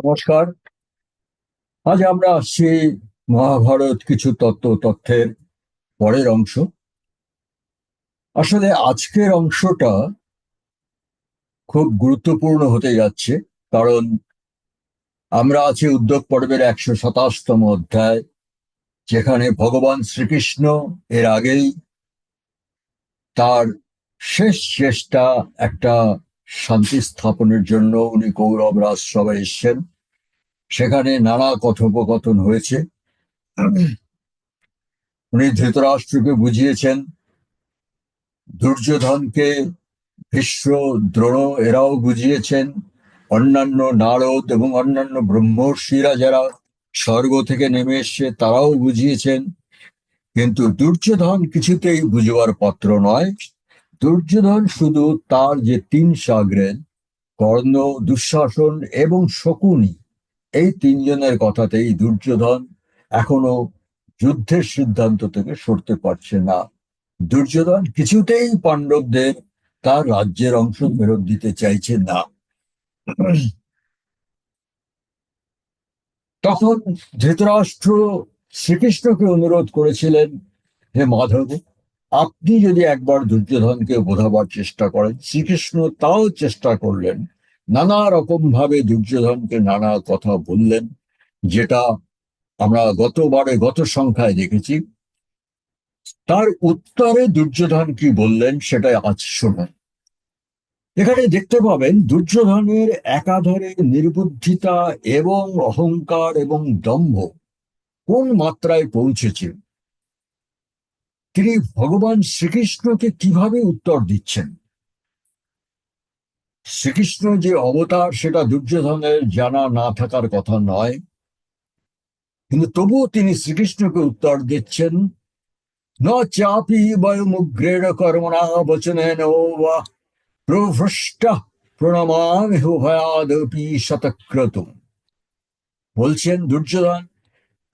নমস্কার। আজ আমরা আসছি মহাভারত কিছু তত্ত্ব তথ্যের পরের অংশ। আসলে আজকের অংশটা খুব গুরুত্বপূর্ণ হতে যাচ্ছে, কারণ আমরা আছি উদ্যোগ পর্বের একশো সাতাশতম অধ্যায়, যেখানে ভগবান শ্রীকৃষ্ণ এর আগেই তার শেষ চেষ্টা একটা শান্তি স্থাপনের জন্য উনি কৌরব রাজসভায় এসছেন। সেখানে নানা কথোপকথন হয়েছে। উনি ধৃতরাষ্ট্রকে বুঝিয়েছেন, দুর্যোধনকে ভীষ্ম দ্রোণ এরাও বুঝিয়েছেন, অন্যান্য নারদ এবং অন্যান্য ব্রহ্মর্ষিরা যারা স্বর্গ থেকে নেমে এসছে তারাও বুঝিয়েছেন। কিন্তু দুর্যোধন কিছুতেই বুঝবার পাত্র নয়। দুর্যোধন শুধু তার যে তিন সাগরেদ কর্ণ, দুঃশাসন এবং শকুনি, এই তিনজনের কথাতেই দুর্যোধন এখনও যুদ্ধের সিদ্ধান্ত থেকে সরতে পারছে না। দুর্যোধন কিছুতেই পাণ্ডবদের তার রাজ্যের অংশ ফেরত দিতে চাইছে না। তখন ধৃতরাষ্ট্র শ্রীকৃষ্ণকে অনুরোধ করেছিলেন, হে মাধব আপনি যদি একবার দুর্যোধনকে বোঝাবার চেষ্টা করেন, শ্রীকৃষ্ণ তাও চেষ্টা করলেন, নানা রকম ভাবে দুর্যোধনকে নানা কথা বললেন, যেটা আমরা গতবারে গত সংখ্যায় দেখেছি। তার উত্তরে দুর্যোধন কি বললেন সেটাই আজ শোনেন এখানে দেখতে পাবেন, দুর্যোধনের একাধারে নির্বুদ্ধিতা এবং অহংকার এবং দম্ভ কোন মাত্রায় পৌঁছেছে? তিনি ভগবান শ্রীকৃষ্ণকে কীভাবে উত্তর দিচ্ছেন? শ্রীকৃষ্ণ যে অবতার, সেটা দুর্যোধনের জানা না থাকার কথা নয়। কিন্তু তবুও তিনি শ্রীকৃষ্ণকে উত্তর দিচ্ছেন, ন চাপি বয়মুগ্রেণ কর্মণা বচনেন বা প্রভৃষ্ট প্রণমামি ভয়াদপি শতক্রতুম বলছেন দুর্যোধন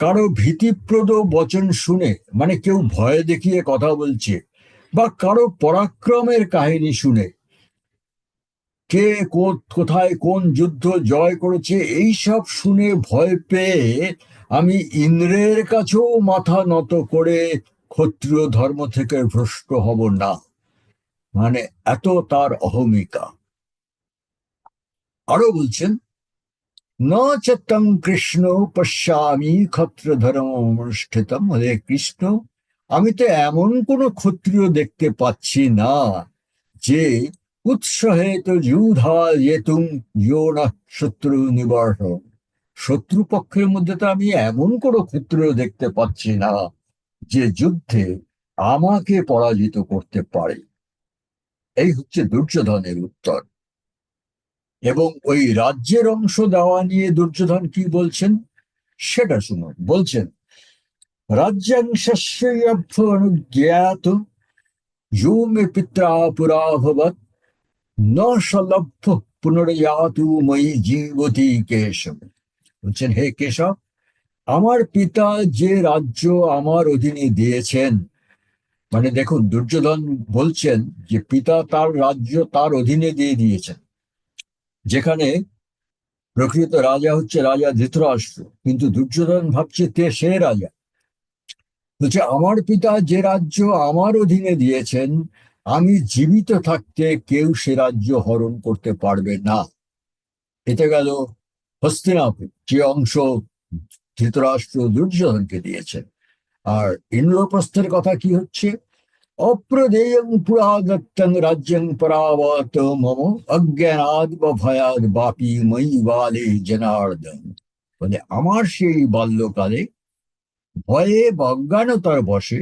কারও ভীতিপ্রদ বচন শুনে মানে কেউ ভয় দেখিয়ে কথা বলছে, বা কারও পরাক্রমের কাহিনী শুনে, কে কোথায় কোন যুদ্ধ জয় করেছে এই সব শুনে ভয় পেয়ে আমি ইন্দ্রের কাছেও মাথা নত করে ক্ষত্রিয় ধর্ম থেকে ভ্রষ্ট হব না। মানে এত তার অহমিকা। আরও বলছেন চতং কৃষ্ণ পশ্যামি ক্ষত্র ধর্ম অনুষ্ঠিতম হলে কৃষ্ণ আমি তো এমন কোন ক্ষত্রিয় দেখতে পাচ্ছি না যে উৎসাহেত যুধা যেতুম না শত্রু নিবারণ শত্রু পক্ষের মধ্যে তো আমি এমন কোনো ক্ষত্রিয় দেখতে পাচ্ছি না যে যুদ্ধে আমাকে পরাজিত করতে পারে। এই হচ্ছে দুর্যোধনের উত্তর। এবং ওই রাজ্যের অংশ দেওয়া নিয়ে দুর্যোধন কি বলছেন? সেটা শুনুন। বলছেন রাজ্যাংশস্যভ্য ইউমে পিত্রা জীবতী কেশব। বলছেন, হে কেশব, আমার পিতা যে রাজ্য আমার অধীনে দিয়েছেন। মানে দেখুন, দুর্যোধন বলছেন যে পিতা তার রাজ্য তার অধীনে দিয়ে দিয়েছেন। যেখানে প্রকৃত রাজা হচ্ছে রাজা ধৃতরাষ্ট্র, কিন্তু দুর্যোধন ভাবছে তে সে রাজা। বলছে, আমার পিতা যে রাজ্য আমার অধীনে দিয়েছেন, আমি জীবিত থাকতে কেউ সে রাজ্য হরণ করতে পারবে না। এতে গেল হস্তিনাপুর, যে অংশ ধৃতরাষ্ট্র দুর্যোধনকে দিয়েছেন আর ইন্দ্রপ্রস্থের কথা কি হচ্ছে? অপ্রদেয়ং পুরাগত্যং রাজ্যং পরাবত মম অজ্ঞানাদ ভয়াদ বাপি মই বালে জনার্দন বলে আমার সেই বাল্যকালে ভয়ে বা অজ্ঞানতার বসে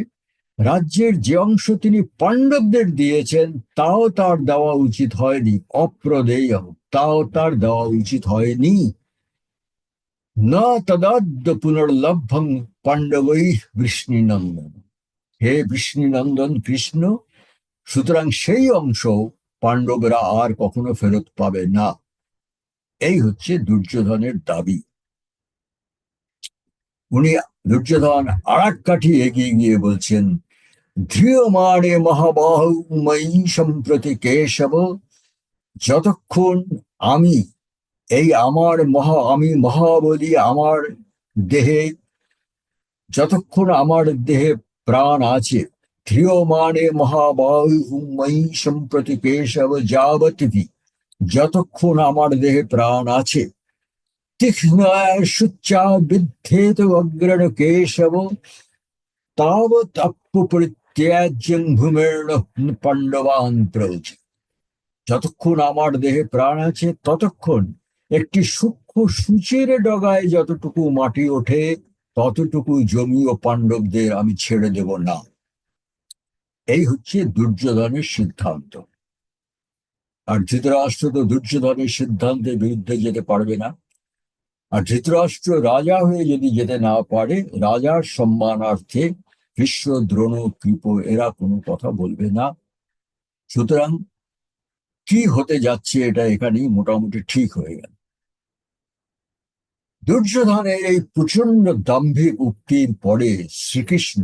রাজ্যের যে অংশ তিনি পাণ্ডবদের দিয়েছেন তাও তার দেওয়া উচিত হয়নি অপ্রদেয় তাও তার দেওয়া উচিত হয়নি না তদাদ্য পুনর্লভ্যং পাণ্ডবই বৃষ্ণিনন্দন হে বিষ্ণুনন্দন কৃষ্ণ, সুতরাং সেই অংশ পাণ্ডবরা আর কখনো ফেরত পাবে না। এই হচ্ছে দুর্যোধনের দাবি। উনি দুর্যোধন আর এক কাঠি এগিয়ে গিয়ে বলছেন, ধ্রিয়মাণে মহাবাহুময়ী সম্প্রতি কেশব, যতক্ষণ আমি এই আমার মহা, আমি মহাবলী আমার দেহে, যতক্ষণ আমার দেহে প্রাণ আছে ধ্রিয়মানে মহাবাহু ময়ী সম্প্রতি কেশব যাবতী যতক্ষণ আমার দেহে প্রাণ আছে তীক্ষ্ণায় সুচ্চা অগ্রণ কেশব তাবৎ অপরিত্যাজ্যং ভূমের্ণ পাণ্ডবান প্রৌচ যতক্ষণ আমার দেহে প্রাণ আছে ততক্ষণ একটি সূক্ষ্ম সূচের ডগায় যতটুকু মাটি ওঠে ততটুকু জমি ও পাণ্ডবদের আমি ছেড়ে দেব না। এই হচ্ছে দুর্যোধনের সিদ্ধান্ত। আর ধৃতরাষ্ট্র তো দুর্যোধনের সিদ্ধান্তের বিরুদ্ধে যেতে পারবে না। আর ধৃতরাষ্ট্র রাজা হয়ে যদি যেতে না পারে, রাজার সম্মানার্থে ভীষ্ম, দ্রোণ, কৃপ এরা কোনো কথা বলবে না। সুতরাং কি হতে যাচ্ছে এটা এখানেই মোটামুটি ঠিক হয়ে গেল। দুর্যোধনের এই প্রচণ্ড দাম্ভিক উক্তির পরে শ্রীকৃষ্ণ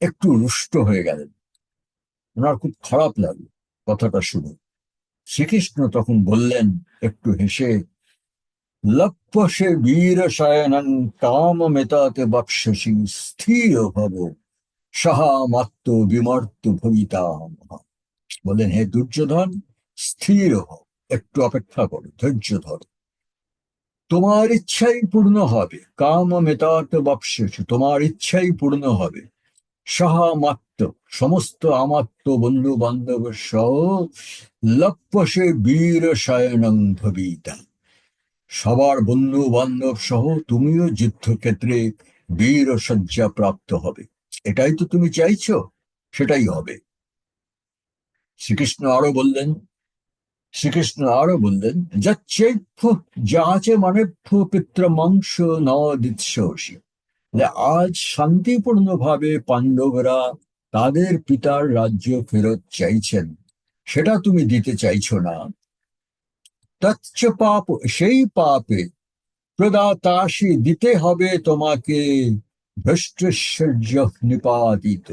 একটু রুষ্ট হয়ে গেলেন। ওনার খুব খারাপ লাগল কথাটা শুনে। শ্রীকৃষ্ণ তখন বললেন, একটু হেসে লপ্পসে বীর শয়নং কাম মেতাতে বক্ষসি স্থির ভব সাহা মাত্র বিমর্ত ভবিতা বললেন, হে দুর্যোধন, স্থির হও, একটু অপেক্ষা করো, ধৈর্য ধরো। তোমার ইচ্ছাই পূর্ণ হবে। কাম মেতাত বক্ষসি তোমার ইচ্ছাই পূর্ণ হবে। সাহা মাত্র সমস্ত আমাত্ম বন্ধু বান্ধব সহ লপ্পসে বীর শয়নং ভবিতা। সবার বন্ধু বান্ধব সহ তুমিও যুদ্ধক্ষেত্রে বীর শয্যা প্রাপ্ত হবে। এটাই তো তুমি চাইছো, সেটাই হবে। শ্রীকৃষ্ণ আরও বললেন শ্রীকৃষ্ণ আরও বললেন যাচ্ছেফ যা আছে মানে পিত্র মাংস ন দিৎসি আজ শান্তিপূর্ণ ভাবে পাণ্ডবরা তাদের পিতার রাজ্য ফেরত চাইছেন। সেটা তুমি দিতে চাইছো না। তচ্চ পাপ, সেই পাপে প্রদাতাশি দিতে হবে তোমাকে ভ্রষ্টৈশ্বর্য নিপাতিত।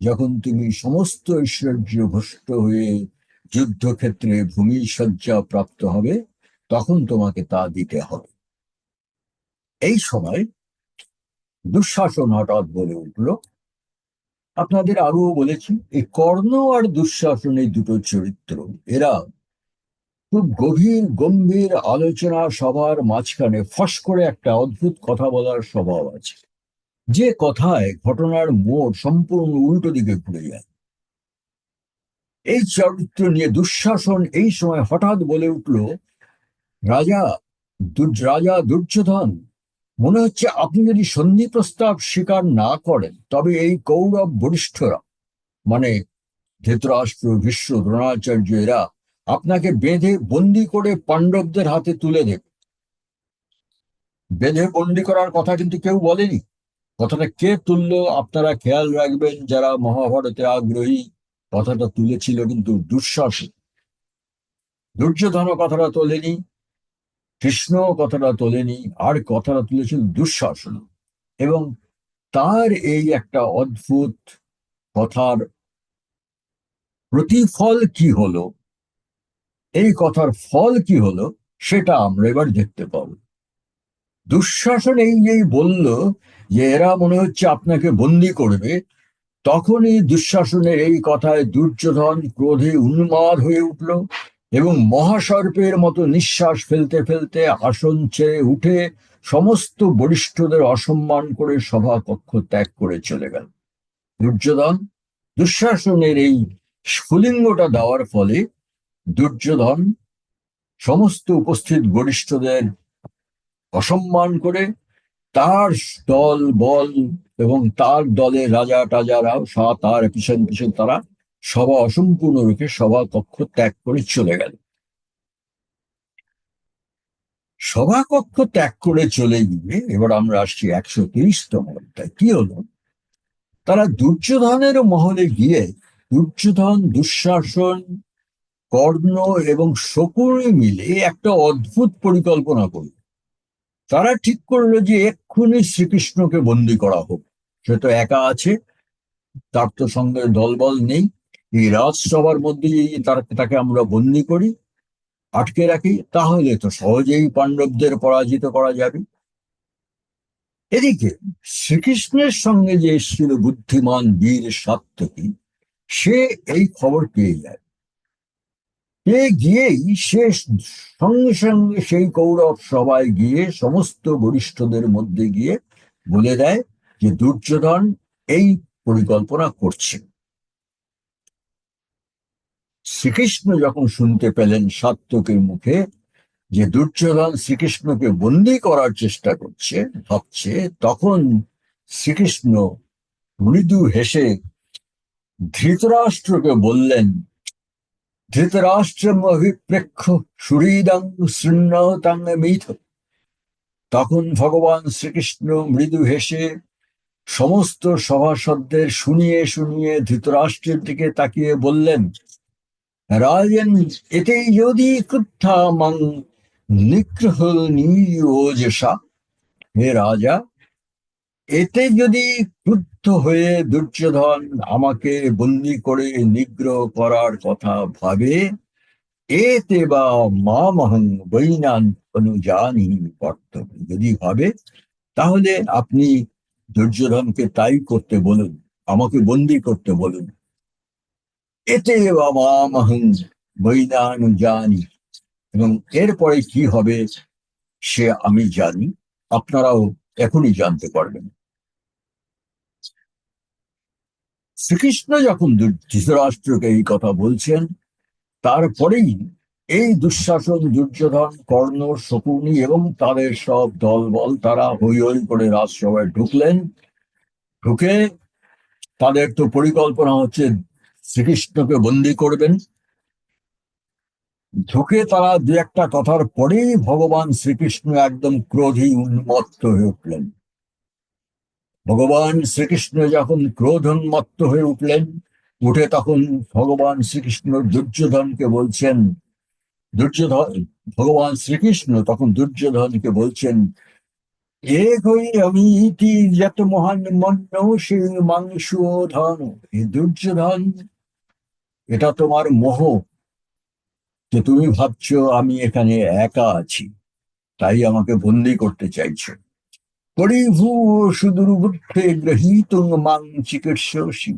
যখন তুমি সমস্ত ঐশ্বর্য ভ্রষ্ট হয়ে যুদ্ধক্ষেত্রে ভূমি শয্যা প্রাপ্ত হবে, তখন তোমাকে তা দিতে হবে। এই সময় দুঃশাসন হঠাৎ বলে উঠল, আপনাদের আরও বলেছি, এই কর্ণ আর দুঃশাসন এই দুটো চরিত্র, এরা খুব গভীর, গম্ভীর আলোচনা সবার মাঝখানে ফস করে একটা অদ্ভুত কথা বলার স্বভাব আছে। যে কথায় ঘটনার মোড় সম্পূর্ণ উল্টো দিকে ঘুরে যায়। এই চরিত্র নিয়ে দুঃশাসন এই সময় হঠাৎ বলে উঠল, রাজা রাজা দুর্যোধন, মনে হচ্ছে আপনি যদি সন্ধি প্রস্তাব স্বীকার না করেন, তবে এই কৌরব বরিষ্ঠরা মানে ধৃতরাষ্ট্র বিশ্ব দ্রোণাচার্য, এরা আপনাকে বেঁধে বন্দি করে পাণ্ডবদের হাতে তুলে দেবে। বেঁধে বন্দি করার কথা কিন্তু কেউ বলেনি। কথাটা কে তুললো আপনারা খেয়াল রাখবেন, যারা মহাভারতে আগ্রহী কথাটা তুলেছিল কিন্তু দুঃশাসন দুর্যোধন কথাটা তোলেনি কৃষ্ণ কথাটা তোলেনি, আর কথাটা তুলেছিল দুঃশাসন এবং তার এই একটা অদ্ভুত কথার প্রতিফল কি হলো, এই কথার ফল কি হলো, সেটা আমরা এবার দেখতে পাবো। দুঃশাসন এই যেই বলল যে এরা মনে হচ্ছে আপনাকে বন্দি করবে তখনই দুঃশাসনের এই কথায় দুর্যোধন ক্রোধে উন্মাদ হয়ে উঠল এবং মহাসর্পের মতো নিঃশ্বাস ফেলতে ফেলতে আসন ছেড়ে উঠে সমস্ত বরিষ্ঠদের অসম্মান করে সভা কক্ষ ত্যাগ করে চলে গেল। দুর্যোধন, দুঃশাসনের এই স্ফুলিঙ্গটা দেওয়ার ফলে দুর্যোধন সমস্ত উপস্থিত বরিষ্ঠদের অসম্মান করে তার দল, বল এবং তার দলের রাজা টাজারাও সা- তার পিছন পিছন তারা সভা অসম্পূর্ণ রেখে সভা কক্ষ ত্যাগ করে চলে গেল। সভা কক্ষ ত্যাগ করে চলে গিয়ে এবার আমরা আসছি একশো তিরিশতম অধ্যায়। কি হলো? তারা দুর্যোধনের মহলে গিয়ে দুর্যোধন, দুঃশাসন, কর্ণ এবং শকুনি মিলে একটা অদ্ভুত পরিকল্পনা করল। তারা ঠিক করল যে এক্ষুনি শ্রীকৃষ্ণকে বন্দি করা হোক। সে তো একা আছে, তার তো সঙ্গে দলবল নেই। এই রাজসভার মধ্যে তার তাকে আমরা বন্দি করি, আটকে রাখি, তাহলে তো সহজেই পাণ্ডবদের পরাজিত করা যাবে। এদিকে শ্রীকৃষ্ণের সঙ্গে যে এসেছিল বুদ্ধিমান বীর সাত্যকী সে এই খবর পেয়ে যায়। পেয়ে গিয়েই সে সঙ্গে সঙ্গে সেই কৌরব সবাই গিয়ে সমস্ত বরিষ্ঠদের মধ্যে গিয়ে বলে দেয় যে দুর্যোধন এই পরিকল্পনা করছে। শ্রীকৃষ্ণ যখন শুনতে পেলেন সাত্যকের মুখে যে দুর্যোধন শ্রীকৃষ্ণকে বন্দি করার চেষ্টা করছে, ভাবছে, তখন শ্রীকৃষ্ণ মৃদু হেসে ধৃতরাষ্ট্রকে বললেন ধৃতরাষ্ট্রম অভিপ্রেক্ষ সুহৃদং শৃণ্যতাং মিথ তখন ভগবান শ্রীকৃষ্ণ মৃদু হেসে সমস্ত সভাসদদের শুনিয়ে শুনিয়ে ধৃতরাষ্ট্রের দিকে তাকিয়ে বললেন, রাজন এতে যদি ক্রুদ্ধা মাং নিগ্রহ নিয়োজসা হে রাজা, এতে যদি ক্রুদ্ধ হয়ে দুর্যোধন আমাকে বন্দি করে নিগ্রহ করার কথা ভাবে, এতে বা মামহং বৈনান অনুজানি কর্তব্য। যদি ভাবে, তাহলে আপনি দুর্যোধনকে তাই করতে বলুন, আমাকে বন্দি করতে বলুন। এতে বা মামহং জানি এবং এরপরে কি হবে, সে আমি জানি, আপনারাও এখনই জানতে পারবেন। শ্রীকৃষ্ণ যখন ধৃতরাষ্ট্রকে এই কথা বলছেন, তারপরেই এই দুঃশাসন, দুর্যোধন, কর্ণ, শকুনি এবং তাদের সব দলবল তারা হই হই করে রাজসভায় ঢুকলেন। ঢুকে তাদের তো পরিকল্পনা হচ্ছে শ্রীকৃষ্ণকে বন্দি করবেন। ঢুকে তারা দু একটা কথার পরেই ভগবান শ্রীকৃষ্ণ একদম ক্রোধী উন্মত্ত হয়ে উঠলেন। ভগবান শ্রীকৃষ্ণ যখন ক্রোধ উন্মত্ত হয়ে উঠলেন, উঠে তখন ভগবান শ্রীকৃষ্ণ দুর্যোধনকে বলছেন, দুর্যোধন, ভগবান শ্রীকৃষ্ণ তখন দুর্যোধনকে বলছেন, এ আমি যত মহান মন্য সে মাংস ধন। এই দুর্যোধন, এটা তোমার মোহ। যে তুমি ভাবছ আমি এখানে একা আছি, তাই আমাকে বন্দি করতে চাইছো। পরিভূ সুদূর গ্রহীত মাং চিকিৎসী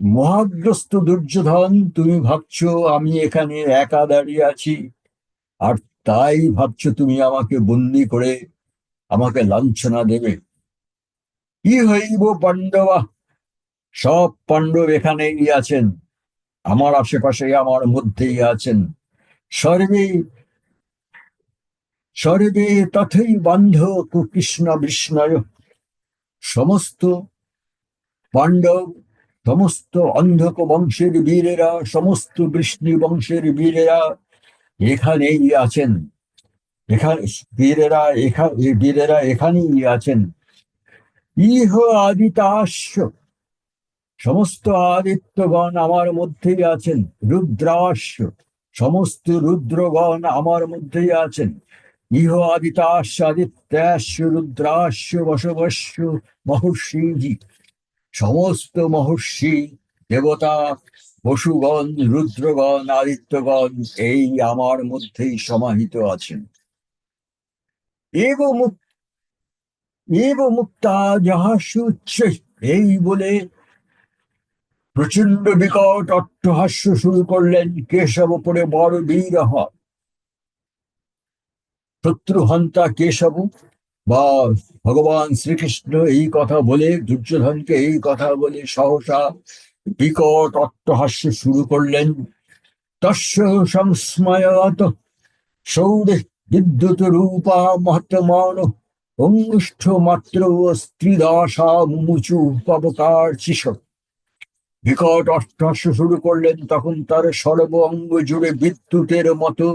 মহাগ্রস্ত দুর্যোধন, তুমি ভাবছ আমি এখানে একা দাঁড়িয়ে আছি, আর তাই ভাবছ তুমি আমাকে বন্দি করে আমাকে লাঞ্ছনা দেবে। কি হইব পাণ্ডবা? সব পাণ্ডব এখানেই আছেন, আমার আশেপাশে আমার মধ্যেই আছেন। সর্বে সর্বে তথৈ বান্ধ কৃষ্ণ বিষ্ণয় সমস্ত পাণ্ডব, সমস্ত অন্ধক বংশের বীরেরা, সমস্ত বৃষ্ণি বংশের বীরেরা এখানেই আছেন। এখানে বীরেরা এখানে বীরেরা এখানেই আছেন। ইহ আদিতাস্য সমস্ত আদিত্যগণ আমার মধ্যেই আছেন। রুদ্রাস্য সমস্ত রুদ্রগণ আমার মধ্যেই আছেন। ইহ আদিতাস্য আদিত্যাস্য রুদ্রাস্য বসবস্য মহর্ষিজি সমস্ত মহর্ষি, দেবতা পশুগণ রুদ্রগণ, আদিত্যগণ এই আমার মধ্যেই সমাহিত আছেন। এব মুক্তা যাহাসু উচ্চৈ এই বলে প্রচণ্ড বিকট অট্টহাস্য শুরু করলেন কেশব পরে বড় বীর শত্রুহন্তা কেশব বা ভগবান শ্রীকৃষ্ণ এই কথা বলে, দুর্যোধনকে এই কথা বলে সহসা বিকট অট্টহাস্য শুরু করলেন। তস্য সংস্ময়াত সৌরে বিদ্যুৎ রূপা মহত্তমান, অঙ্গুষ্ঠ মাত্র স্ত্রীদাসা মুচু পবকার চিষ বিকট অট্টহাস্য শুরু করলেন, তখন তার সর্ব অঙ্গ জুড়ে বিদ্যুতের মতো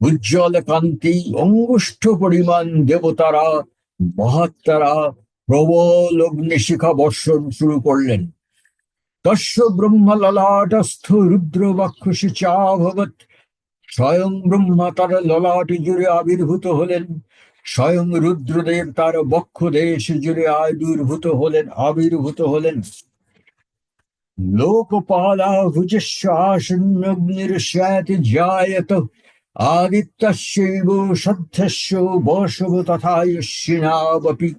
উজ্জ্বল কান্তি অঙ্গুষ্ঠ পরিমাণ দেবতারা, মহাত্মারা প্রবল অগ্নিশিখা বর্ষণ শুরু করলেন। তস্য ব্রহ্ম ললাটস্থ রুদ্র বক্ষসি চাভবত স্বয়ং ব্রহ্মা তার ললাট জুড়ে আবির্ভূত হলেন। স্বয়ং রুদ্রদেব তার বক্ষ দেশ জুড়ে আবির্ভূত হলেন আবির্ভূত হলেন। লোকপালাভুজস্বাসন্নগ্নির্ষ্যাতি জায়ত আদিত্যস্যৈব সধ্যস্য বসব তথা যশ্বিনাবপি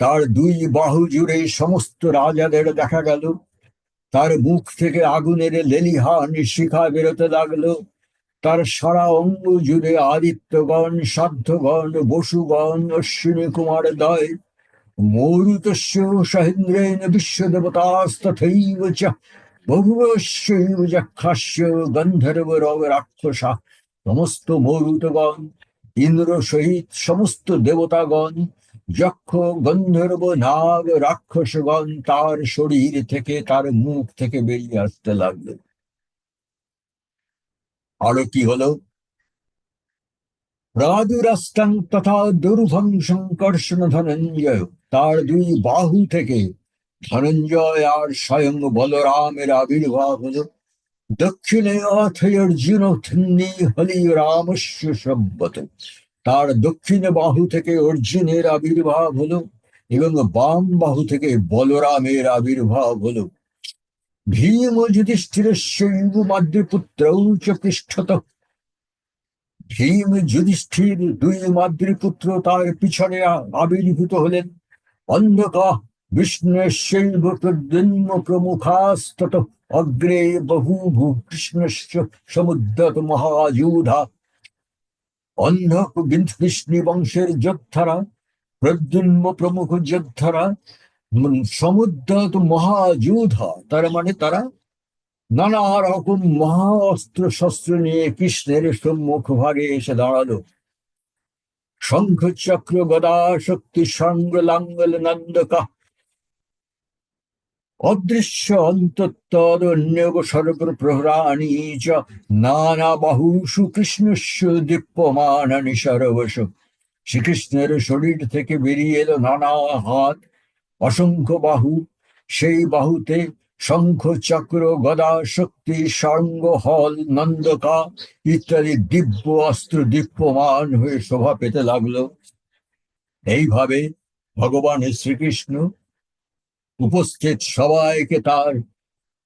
তার দুই বাহু জুড়ে সমস্ত রাজাদের দেখা গেল। তার মুখ থেকে আগুনের লেলিহান শিখা বেরোতে লাগল। তার সারা অঙ্গ জুড়ে আদিত্যগণ, সাধ্যগণ, বসুগণ অশ্বিনী কুমার দয়, মৌরুতস্য সহেন্দ্রেণ বিশ্বদেবতাস্তথৈব চ সমস্ত মৌরুতগণ ইন্দ্র সহিত সমস্ত দেবতাগণ যক্ষ গন্ধর্ব নাগ রাক্ষসগণ তার শরীর থেকে, তার মুখ থেকে বেরিয়ে আসতে লাগল। আরও কি হলো? প্রাদুরাষ্টং তথা দুর্ভং সংকর্ষণ ধনঞ্জয়, তার দুই বাহু থেকে ধনঞ্জয় আর স্বয়ং বলরামের আবির্ভাব হল। দক্ষিণে অথৈ অর্জুন থন্নি হলি রামস্য সব্বত তার দক্ষিণ বাহু থেকে অর্জুনের আবির্ভাব হলো এবং বাম বাহু থেকে বলরামের আবির্ভাব হলো। ভীম যুধিষ্ঠির শৈব মাতৃপুত্র চ পৃষ্ঠত ভীম যুধিষ্ঠির দুই মাতৃপুত্র তার পিছনে আবির্ভূত হলেন। অন্ধকা প্রদ্যুন্ম প্রমুখাস্তত অগ্রে বহুভূ কৃষ্ণশ্চ সমুদ্রত মহাযুধা অন্ধ বিষ্ণু বংশের যোদ্ধারা প্রদ্যুন্ম প্রমুখ যোদ্ধারা উম, সমুদ্রত মহাযুধা তার মানে তারা নানা রকম মহা অস্ত্র শস্ত্র নিয়ে কৃষ্ণের সম্মুখ ভাগে এসে দাঁড়াল শঙ্খ চক্র গদা শক্তি সঙ্গ লাঙ্গল নন্দকা অদৃশ্য অন্তত্তদন্য সর্ব প্রহরাণী চ নানা বাহুষু কৃষ্ণস্য দীপ্যমানানি সর্বশ শ্রীকৃষ্ণের শরীর থেকে বেরিয়ে এলো নানা হাত, অসংখ্য বাহু। সেই বাহুতে শঙ্খ, চক্র, গদা, শক্তি, সঙ্গ, হল, নন্দকা ইত্যাদি দিব্য অস্ত্র দীপ্যমান হয়ে শোভা পেতে লাগল। এইভাবে ভগবান শ্রীকৃষ্ণ উপস্থিত সবাইকে তার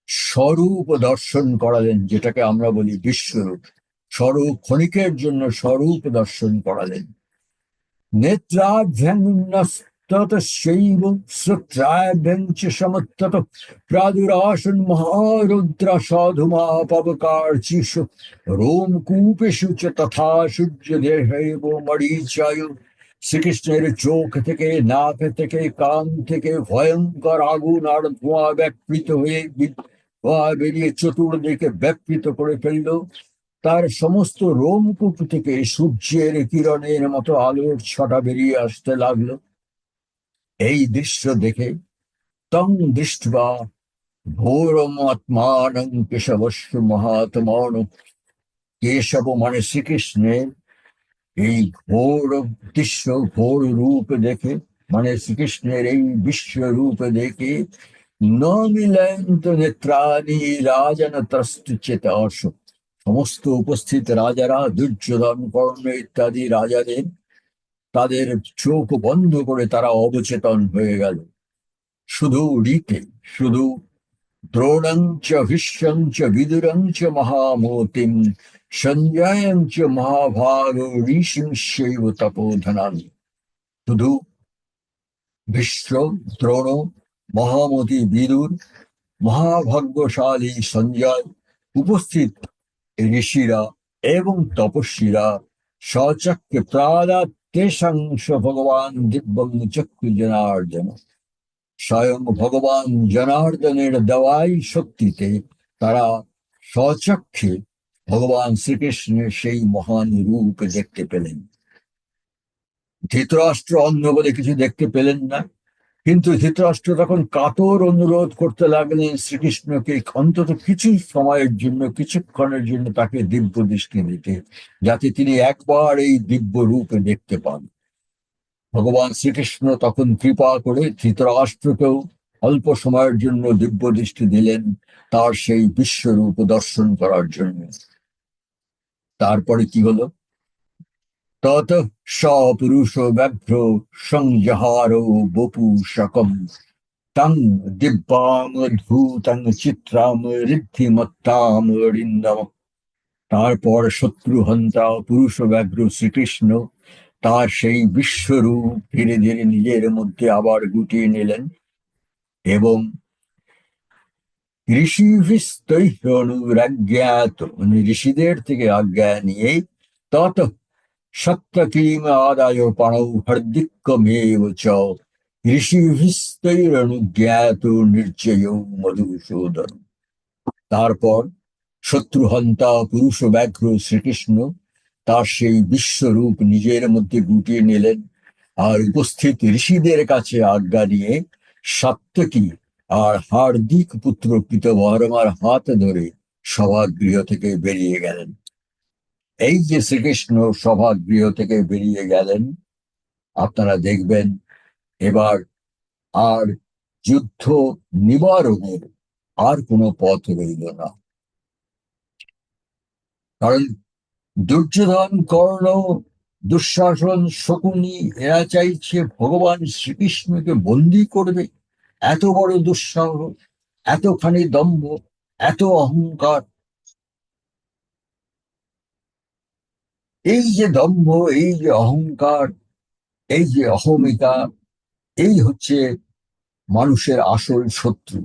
স্বরূপ দর্শন করালেন, যেটাকে আমরা বলি বিশ্বরূপ। স্বরূপ ক্ষণিকের জন্য স্বরূপ দর্শন করালেন। নেত্রাভ্যঙ্গস্তত শৈব শ্রোত্রাভ্যং চ সমত্তত প্রাদুরাসন মহারুদ্র সাধুমা পবকার্চিষু রোমকূপেষু চ তথা সূর্য দেহৈব মরিচায়ু। শ্রীকৃষ্ণের চোখ থেকে, নাক থেকে, কান থেকে ভয়ঙ্কর আগুন আর ধোঁয়া ব্যাপৃত হয়ে ধোঁয়া বেরিয়ে চতুর্দিকে ব্যাপৃত করে ফেলল। তার সমস্ত রোমকূপ থেকে সূর্যের কিরণের মতো আলোর ছটা বেরিয়ে আসতে লাগল। এই দৃশ্য দেখে তং দৃষ্টবা ঘোরমাত্মানং কেশবস্য মহাত্মান। কেশব মানে শ্রীকৃষ্ণের এই ঘোর দৃশ্য ঘোর রূপ দেখে মানে শ্রীকৃষ্ণের এই বিশ্ব রূপ দেখে সমস্ত উপস্থিত রাজারা, দুর্যোধন, কর্ণ ইত্যাদি রাজাদের, তাদের চোখ বন্ধ করে তারা অবচেতন হয়ে গেল। শুধু রীতে শুধু দ্রোণং চ ভীষ্মং চ মহামতিম সঞ্জয়ং চ মহাভাগ ঋষিংশৈব তপোধনানি শুধু ভীষ্ম দ্রোণ, মহামতি বিদুর, মহাভাগ্যশালী সঞ্জয় উপস্থিত ঋষিরা এবং তপস্বীরা সচক্রে প্রাদাত তেষাংশ ভগবান দিব্যং চক্ষু জনার্দন। স্বয়ং ভগবান জনার্দনের দেওয়াই শক্তিতে তারা স্বচক্ষে ভগবান শ্রীকৃষ্ণের সেই মহান রূপ দেখতে পেলেন। ধৃতরাষ্ট্র অন্য বলে কিছু দেখতে পেলেন না, কিন্তু ধৃতরাষ্ট্র তখন কাতর অনুরোধ করতে লাগলেন শ্রীকৃষ্ণকে অন্তত কিছু সময়ের জন্য, কিছুক্ষণের জন্য তাকে দিব্য দৃষ্টি দিতে, যাতে তিনি একবার এই দিব্য রূপে দেখতে পান। ভগবান শ্রীকৃষ্ণ তখন কৃপা করে ধৃতরাষ্ট্রকেও অল্প সময়ের জন্য দিব্য দৃষ্টি দিলেন তার সেই বিশ্বরূপ দর্শন করার জন্য। তারপরে কি হলো? তত সপুরুষ ব্যাঘ্র সংজহার বপু সকম তং দিব্যাম ধূতং চিত্রাম ঋদ্ধিমত্তাম অরিন্দম তারপর শত্রুহন্তা পুরুষ ব্যাঘ্র শ্রীকৃষ্ণ তার সেই বিশ্বরূপ ধীরে ধীরে নিজের মধ্যে আবার গুটিয়ে নিলেন এবং ঋষিভিস্তৈরনুরাজ্ঞাত মানে ঋষিদের থেকে আজ্ঞা নিয়ে তত সত্যকিম আদায় পাণৌ হর্দিক্যমেব চ ঋষিভিস্তৈরনুজ্ঞাত নির্জয় মধুসূদন। তারপর শত্রুহন্তা পুরুষ ব্যাঘ্র শ্রীকৃষ্ণ তার সেই বিশ্বরূপ নিজের মধ্যে গুটিয়ে নিলেন আর উপস্থিত ঋষিদের কাছে আজ্ঞা নিয়ে সাত্যকী আর হার্দিক পুত্র পিতবর্মার হাত ধরে সভাগৃহ থেকে বেরিয়ে গেলেন। এই যে শ্রীকৃষ্ণ সভাগৃহ থেকে বেরিয়ে গেলেন, আপনারা দেখবেন এবার আর যুদ্ধ নিবারণের আর কোনো পথ রইল না। কারণ দুর্যোধন, কর্ণ, দুঃশাসন, শকুনি, এরা চাইছে ভগবান শ্রীকৃষ্ণকে বন্দি করবে। এত বড় দুঃসাহ এতখানি দম্ভ, এত অহংকার। এই যে দম্ভ, এই যে অহংকার, এই যে অহমিকা, এই হচ্ছে মানুষের আসল শত্রু।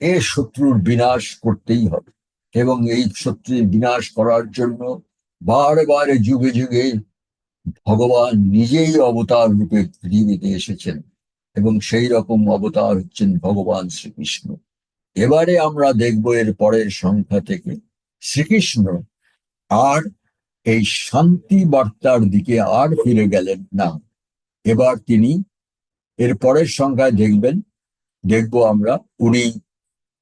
এ শত্রুর বিনাশ করতেই হবে এবং এই শত্রুর বিনাশ করার জন্য বারবার যুগে যুগে ভগবান নিজেই অবতার রূপে পৃথিবীতে এসেছেন। এবং সেই রকম অবতার হচ্ছেন ভগবান শ্রীকৃষ্ণ। এবারে আমরা দেখব এর পরের সংখ্যা থেকে শ্রীকৃষ্ণ আর এই শান্তি বার্তার দিকে আর ফিরে গেলেন না। এবার তিনি এর পরের সংখ্যায় দেখবেন, দেখব আমরা, উনি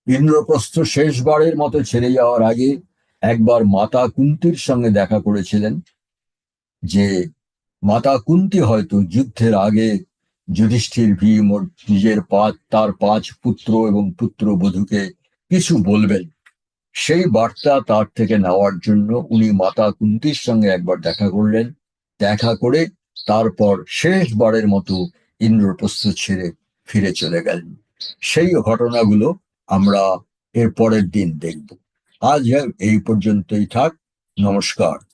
ইন্দ্রপ্রস্থ শেষবারের মতো ছেড়ে যাওয়ার আগে একবার মাতা কুন্তির সঙ্গে দেখা করেছিলেন যে মাতা কুন্তি হয়তো যুদ্ধের আগে যুধিষ্ঠির ভীম ওর নিজের পাঁচ তার পাঁচ পুত্র এবং পুত্র বধূকে কিছু বলবেন। সেই বার্তা তার থেকে নেওয়ার জন্য উনি মাতা কুন্তির সঙ্গে একবার দেখা করলেন। দেখা করে তারপর শেষবারের মতো ইন্দ্রপ্রস্থ ছেড়ে ফিরে চলে গেলেন। সেই ঘটনাগুলো আমরা এর পরের দিন দেখব। আজ এই পর্যন্তই থাক। নমস্কার।